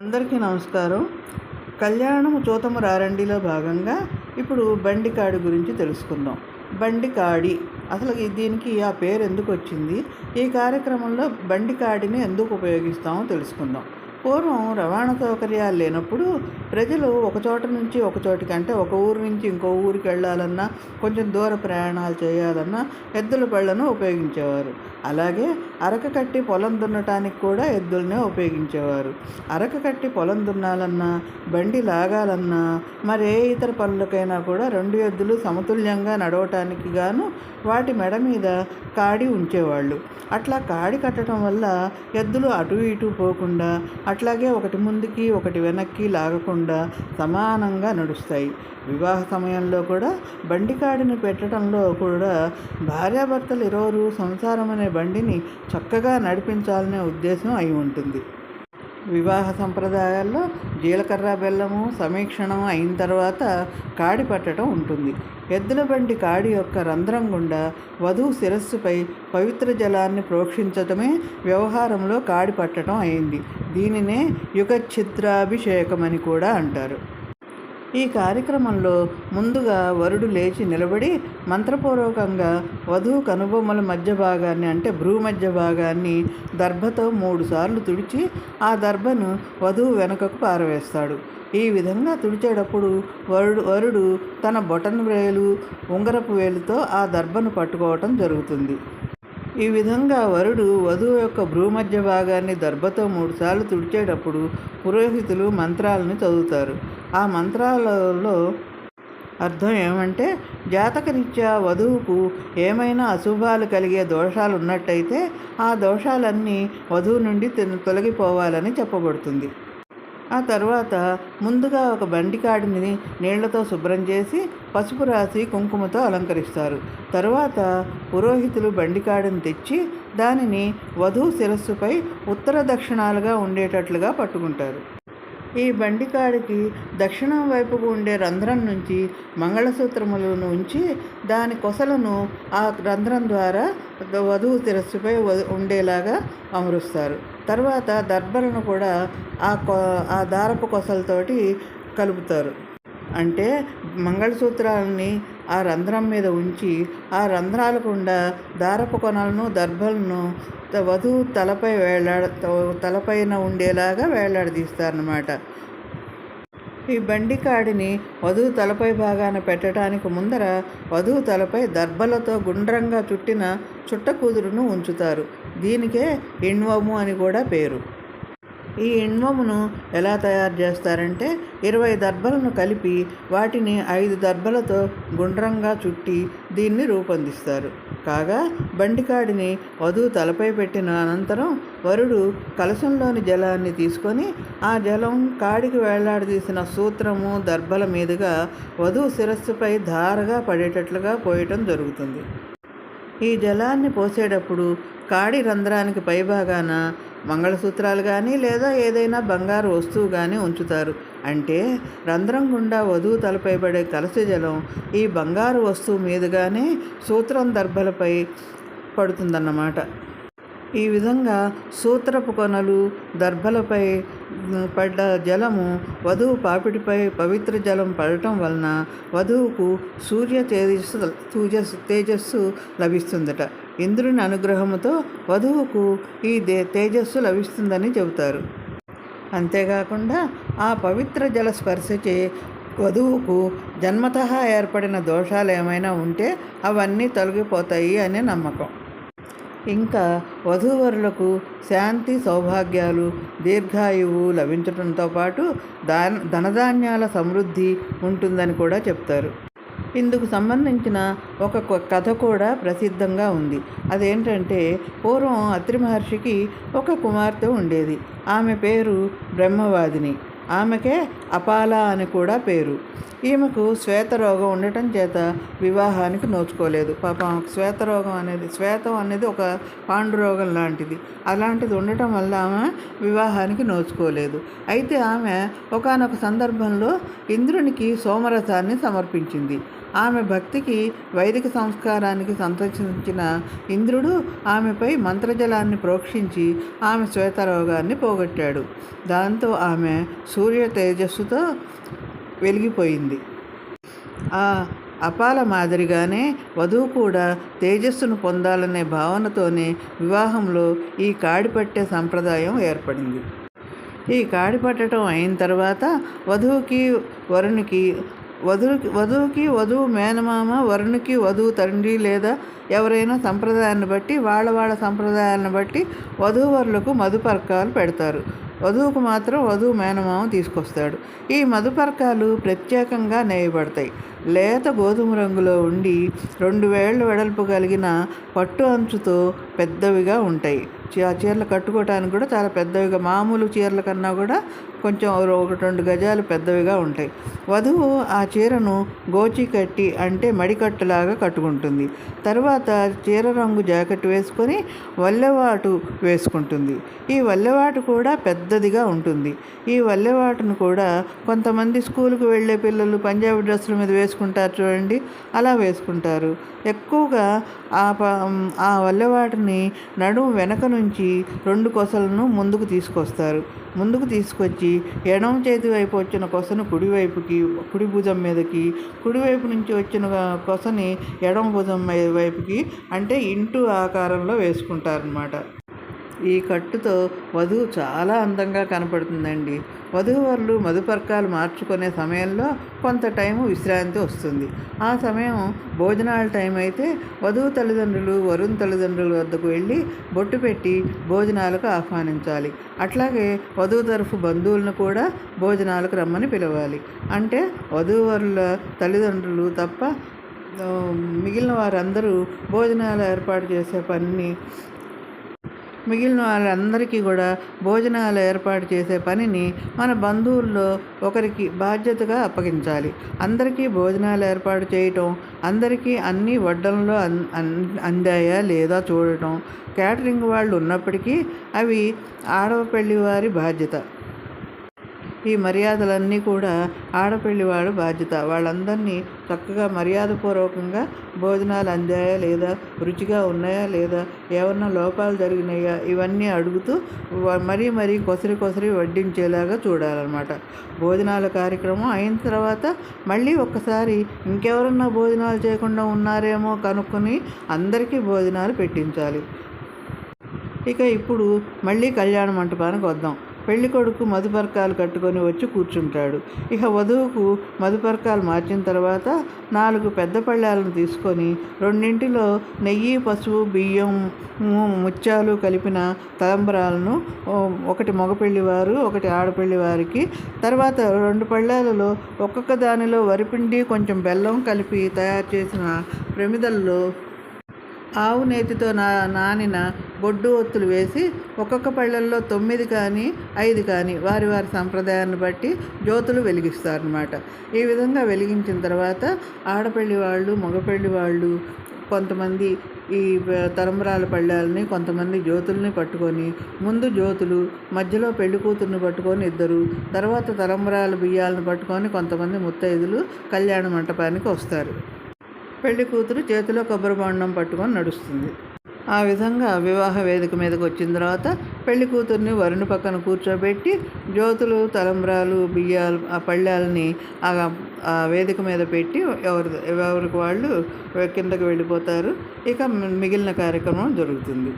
అందరికీ నమస్కారం. కళ్యాణము చూతము రారండిలో భాగంగా ఇప్పుడు బండికాడి గురించి తెలుసుకుందాం. బండికాడి అసలు దీనికి ఆ పేరు ఎందుకు వచ్చింది? ఈ కార్యక్రమంలో బండికాడిని ఎందుకు ఉపయోగిస్తామో తెలుసుకుందాం. పూర్వం రవాణా సౌకర్యాలు లేనప్పుడు ప్రజలు ఒక చోట నుంచి ఒక చోటికి అంటే ఒక ఊరు నుంచి ఇంకో ఊరికి వెళ్ళాలన్నా కొంచెం దూర ప్రయాణాలు చేయాలన్నా ఎద్దుల బళ్ళను ఉపయోగించేవారు. అలాగే అరక కట్టి పొలం దున్నటానికి కూడా ఎద్దులనే ఉపయోగించేవారు. అరక కట్టి పొలం దున్నాలన్నా బండి లాగాలన్నా మరే ఇతర పనులకైనా కూడా రెండు ఎద్దులు సమతుల్యంగా నడవటానికి గాను వాటి మెడ మీద కాడి ఉంచేవాళ్ళు. అట్లా కాడి కట్టడం వల్ల ఎద్దులు అటు ఇటు పోకుండా అట్లాగే ఒకటి ముందుకి ఒకటి వెనక్కి లాగకుండా సమానంగా నడుస్తాయి. వివాహ సమయంలో కూడా బండి కాడిని పెట్టడంలో కూడా భార్యాభర్తలు ఇరువురు సంసారం అనే బండిని చక్కగా నడిపించాలనే ఉద్దేశం అయి ఉంటుంది. వివాహ సంప్రదాయాల్లో జీలకర్ర బెల్లము సమీక్షణం అయిన తర్వాత కాడి పట్టడం ఉంటుంది. ఎద్దుల బండి కాడి యొక్క రంధ్రం గుండా వధువు శిరస్సుపై పవిత్ర జలాన్ని ప్రోక్షించటమే వ్యవహారంలో కాడి పట్టడం అయింది. దీనినే యుగఛిద్రాభిషేకం అని కూడా అంటారు. ఈ కార్యక్రమంలో ముందుగా వరుడు లేచి నిలబడి మంత్రపూర్వకంగా వధువు కనుబొమ్మల మధ్య భాగాన్ని అంటే భ్రూ మధ్య భాగాన్ని దర్భతో మూడుసార్లు తుడిచి ఆ దర్భను వధువు వెనుకకు పారవేస్తాడు. ఈ విధంగా తుడిచేటప్పుడు వరుడు వరుడు తన బొటన్ వేలు ఉంగరపు వేలుతో ఆ దర్భను పట్టుకోవటం జరుగుతుంది. ఈ విధంగా వరుడు వధువు యొక్క భ్రూమధ్య భాగాన్ని దర్భతో మూడుసార్లు తుడిచేటప్పుడు పురోహితులు మంత్రాలను చదువుతారు. ఆ మంత్రాలలో అర్థం ఏమంటే జాతకరీత్యా వధువుకు ఏమైనా అశుభాలు కలిగే దోషాలు ఉన్నట్టయితే ఆ దోషాలన్నీ వధువు నుండి తొలగిపోవాలని చెప్పబడుతుంది. ఆ తర్వాత ముందుగా ఒక బండికాడిని నీళ్ళతో శుభ్రం చేసి పసుపు రాసి కుంకుమతో అలంకరిస్తారు. తరువాత పురోహితులు బండికాడిని తెచ్చి దానిని వధువు శిరస్సుపై ఉత్తర దక్షిణాలుగా ఉండేటట్లుగా పట్టుకుంటారు. ఈ బండికాడికి దక్షిణం వైపుకు ఉండే రంధ్రం నుంచి మంగళసూత్రములను ఉంచి దాని కొసలను ఆ రంధ్రం ద్వారా వధువు తిరస్సుపై వ- ఉండేలాగా అమరుస్తారు. తర్వాత దర్భలను కూడా ఆ కొ ఆ దారపు కొసలతోటి కలుపుతారు. అంటే మంగళసూత్రాలని ఆ రంధ్రం మీద ఉంచి ఆ రంధ్రాల గుండా దారపు కొనలను దర్భలను వధువు తలపై వేలాడ త- తలపైన ఉండేలాగా వేలాడదీస్తారనమాట ఈ బండి కాడిని వధువు తలపై భాగాన పెట్టడానికి ముందర వధువు తలపై దర్భలతో గుండ్రంగా చుట్టిన చుట్టకూదురును ఉంచుతారు. దీనికే ఇణ్వము అని కూడా పేరు. ఈ ఇణ్వమును ఎలా తయారు చేస్తారంటే ఇరవై దర్భలను కలిపి వాటిని ఐదు దర్భలతో గుండ్రంగా చుట్టి దీన్ని రూపొందిస్తారు. కాగా బండికాడిని వధువు తలపై పెట్టిన అనంతరం వరుడు కలశంలోని జలాన్ని తీసుకొని ఆ జలం కాడికి వేలాడదీసిన సూత్రము దర్భల మీదుగా వధువు శిరస్సుపై ధారగా పడేటట్లుగా పోయటం జరుగుతుంది. ఈ జలాన్ని పోసేటప్పుడు కాడి రంధ్రానికి పైభాగాన మంగళసూత్రాలు కానీ లేదా ఏదైనా బంగారు వస్తువు కానీ ఉంచుతారు. అంటే రంధ్రం గుండా వధువు తలపై పడే కలశ జలం ఈ బంగారు వస్తువు మీదుగానే సూత్రం దర్భలపై పడుతుందన్నమాట. ఈ విధంగా సూత్రపు కొనలు దర్భలపై పడ్డ జలము వధువు పాపిడిపై పవిత్ర జలం పడటం వలన వధువుకు సూర్య తేజస్సు తేజస్సు తేజస్సు లభిస్తుందట. ఇంద్రుని అనుగ్రహముతో వధువుకు ఈ దే తేజస్సు లభిస్తుందని చెబుతారు. అంతేకాకుండా ఆ పవిత్ర జల స్పర్శచే వధువుకు జన్మత ఏర్పడిన దోషాలు ఏమైనా ఉంటే అవన్నీ తొలగిపోతాయి అనే నమ్మకం. ఇంకా వధూవరులకు శాంతి సౌభాగ్యాలు దీర్ఘాయువు లభించడంతో పాటు దాన ధనధాన్యాల సమృద్ధి ఉంటుందని కూడా చెప్తారు. ఇందుకు సంబంధించిన ఒక కథ కూడా ప్రసిద్ధంగా ఉంది. అదేంటంటే పూర్వం అత్రి మహర్షికి ఒక కుమార్తె ఉండేది. ఆమె పేరు బ్రహ్మవాదిని. ఆమెకే అపాల అని కూడా పేరు. ఈమెకు శ్వేతరోగం ఉండటం చేత వివాహానికి నోచుకోలేదు. పాపం శ్వేతరోగం అనేది శ్వేతం అనేది ఒక పాండురోగం లాంటిది. అలాంటిది ఉండటం వల్ల ఆమె వివాహానికి నోచుకోలేదు. అయితే ఆమె ఒకానొక సందర్భంలో ఇంద్రునికి సోమరసాన్ని సమర్పించింది. ఆమె భక్తికి వైదిక సంస్కారానికి సంతోషించిన ఇంద్రుడు ఆమెపై మంత్రజలాన్ని ప్రోక్షించి ఆమె శ్వేతరోగాన్ని పోగొట్టాడు. దాంతో ఆమె సూర్య తేజస్సుతో వెలిగిపోయింది. ఆ అపాల మాదిరిగానే వధువు కూడా తేజస్సును పొందాలనే భావనతోనే వివాహంలో ఈ కాడిపట్టే సంప్రదాయం ఏర్పడింది. ఈ కాడి పట్టడం అయిన తర్వాత వధువుకి వరునికి వధువుకి వధువుకి వధువు మేనమామ వరుణుకి వధువు తండ్రి లేదా ఎవరైనా సంప్రదాయాన్ని బట్టి వాళ్ళ వాళ్ళ సంప్రదాయాలను బట్టి వధూవరులకు మధుపర్కాలు పెడతారు. వధువుకు మాత్రం వధువు మేనమామ తీసుకొస్తాడు. ఈ మధుపర్కాలు ప్రత్యేకంగా నేయబడతాయి. లేత గోధుమ రంగులో ఉండి రెండు వేళ్ళ వెడల్పు కలిగిన పట్టు అంచుతో పెద్దవిగా ఉంటాయి. ఆ చీరలు కట్టుకోవటానికి కూడా చాలా పెద్దవిగా మామూలు చీరల కన్నా కూడా కొంచెం ఒకటి రెండు గజాలు పెద్దవిగా ఉంటాయి. వధువు ఆ చీరను గోచి కట్టి అంటే మడికట్టులాగా కట్టుకుంటుంది. తర్వాత చీర రంగు జాకెట్ వేసుకొని వల్లెవాటు వేసుకుంటుంది. ఈ వల్లెవాటు కూడా పెద్దదిగా ఉంటుంది. ఈ వల్లెవాటును కూడా కొంతమంది స్కూల్కి వెళ్ళే పిల్లలు పంజాబీ డ్రెస్సుల మీద వేసుకుంటారు చూడండి. అలా వేసుకుంటారు. ఎక్కువగా ఆ ప ఆ వల్లెవాటిని నడుము వెనక నుంచి రెండు కొసలను ముందుకు తీసుకొస్తారు. ముందుకు తీసుకొచ్చి ఎడమ చేతి వైపు వచ్చిన కొసను కుడివైపుకి కుడి భుజం మీదకి కుడివైపు నుంచి వచ్చిన కొసని ఎడమ భుజం వైపుకి అంటే ఇంటూ ఆకారంలో వేసుకుంటారనమాట ఈ కట్టుతో వధువు చాలా అందంగా కనపడుతుందండి. వధూవరులు మధుపర్కాలు మార్చుకునే సమయంలో కొంత టైము విశ్రాంతి వస్తుంది. ఆ సమయం భోజనాల టైం అయితే వధువు తల్లిదండ్రులు వరుణ్ తల్లిదండ్రుల వద్దకు వెళ్ళి బొట్టు పెట్టి భోజనాలకు ఆహ్వానించాలి. అట్లాగే వధువు తరఫు బంధువులను కూడా భోజనాలకు రమ్మని పిలవాలి. అంటే వధూవరుల తల్లిదండ్రులు తప్ప మిగిలిన వారందరూ భోజనాలు ఏర్పాటు చేసే పనిని మిగిలిన వాళ్ళందరికీ కూడా భోజనాలు ఏర్పాటు చేసే పనిని మన బంధువుల్లో ఒకరికి బాధ్యతగా అప్పగించాలి. అందరికీ భోజనాలు ఏర్పాటు చేయటం అందరికీ అన్ని వడ్డంలో అందాయా లేదా చూడటం క్యాటరింగ్ వాళ్ళు ఉన్నప్పటికీ అవి ఆడవ వారి బాధ్యత. ఈ మర్యాదలన్నీ కూడా ఆడపిల్లివాడు బాధ్యత. వాళ్ళందరినీ చక్కగా మర్యాదపూర్వకంగా భోజనాలు అందాయా లేదా? రుచిగా ఉన్నాయా లేదా? ఏమన్నా లోపాలు జరిగినాయా? ఇవన్నీ అడుగుతూ మరీ మరీ కొసరి కొసరి వడ్డించేలాగా చూడాలన్నమాట. భోజనాల కార్యక్రమం అయిన తర్వాత మళ్ళీ ఒక్కసారి ఇంకెవరన్నా భోజనాలు చేయకుండా ఉన్నారేమో కనుక్కొని అందరికీ భోజనాలు పెట్టించాలి. ఇక ఇప్పుడు మళ్ళీ కళ్యాణ మంటపానికి వద్దాం. పెళ్ళి కొడుకు మధుపర్కాలు కట్టుకొని వచ్చి కూర్చుంటాడు. ఇక వధువుకు మధుపర్కాలు మార్చిన తర్వాత నాలుగు పెద్ద పళ్ళాలను తీసుకొని రెండింటిలో నెయ్యి పసుపు బియ్యం ముత్యాలు కలిపిన తలంబరాలను ఒకటి మగపెళ్ళి వారు ఒకటి ఆడపెళ్ళి వారికి. తర్వాత రెండు పళ్ళాలలో ఒక్కొక్క దానిలో వరిపిండి కొంచెం బెల్లం కలిపి తయారు చేసిన ప్రమిదల్లో ఆవు నేతితో నా నానిన బొడ్డు ఒత్తులు వేసి ఒక్కొక్క పళ్ళల్లో తొమ్మిది కానీ ఐదు కానీ వారి వారి సంప్రదాయాన్ని బట్టి జ్యోతులు వెలిగిస్తారనమాట ఈ విధంగా వెలిగించిన తర్వాత ఆడపల్లి వాళ్ళు మగపల్లి వాళ్ళు కొంతమంది ఈ తరంబరాల పళ్ళాలని కొంతమంది జ్యోతుల్ని పట్టుకొని ముందు జ్యోతులు మధ్యలో పెళ్ళి కూతుర్ని పట్టుకొని ఇద్దరు తర్వాత తరంబరాల బియ్యాలను పట్టుకొని కొంతమంది ముత్తైదులు కళ్యాణ మంటపానికి వస్తారు. పెళ్ళి కూతురు చేతిలో కొబ్బరి బొండం పట్టుకొని నడుస్తుంది. ఆ విధంగా వివాహ వేదిక మీదకి వచ్చిన తర్వాత పెళ్ళి కూతుర్ని వరుణి పక్కన కూర్చోబెట్టి జ్యోతులు తలంబ్రాలు బియ్యాలు ఆ పళ్ళాలని ఆ వేదిక మీద పెట్టి ఎవరి ఎవరికి వాళ్ళు కిందకి వెళ్ళిపోతారు. ఇక మిగిలిన కార్యక్రమం జరుగుతుంది.